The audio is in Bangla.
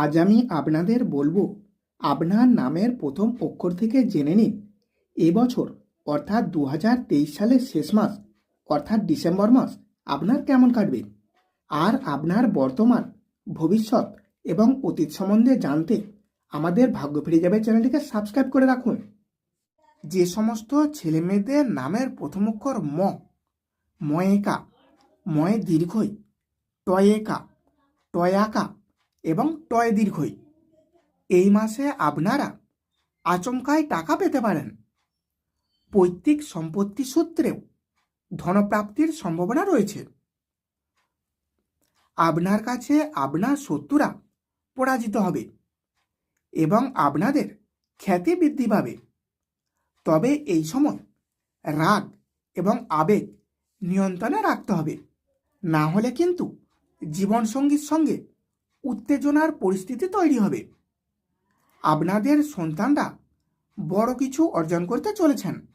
আজ আমি আপনাদের বলব, আপনার নামের প্রথম অক্ষর থেকে জেনে নিন। এবছর অর্থাৎ দু হাজার তেইশ সালের শেষ মাস, অর্থাৎ ডিসেম্বর মাস, আপনার কেমন কাটবে? আর আপনার বর্তমান, ভবিষ্যৎ এবং অতীত সম্বন্ধে জানতে আমাদের ভাগ্য ফিরে যাবে চ্যানেলটিকে সাবস্ক্রাইব করে রাখুন। যে সমস্ত ছেলে মেয়েদের নামের প্রথম অক্ষর ম, ময়েকা, ময়ে দীর্ঘই, টয়েকা, টয়াকা এবং টয় দীর্ঘই। এই মাসে আপনারা আচমকায় টাকা পেতে পারেন। পৈতৃক সম্পত্তি সূত্রেও ধনপ্রাপ্তির সম্ভাবনা রয়েছে। আপনার কাছে আপনার শত্রুরা পরাজিত হবে এবং আপনাদের খ্যাতি বৃদ্ধি পাবে। তবে এই সময় রাগ এবং আবেগ নিয়ন্ত্রণে রাখতে হবে। না হলে কিন্তু জীবনসঙ্গীর সঙ্গে উত্তেজনার পরিস্থিতি তৈরি হবে। আপনাদের সন্তানরা বড় কিছু অর্জন করতে চলেছেন।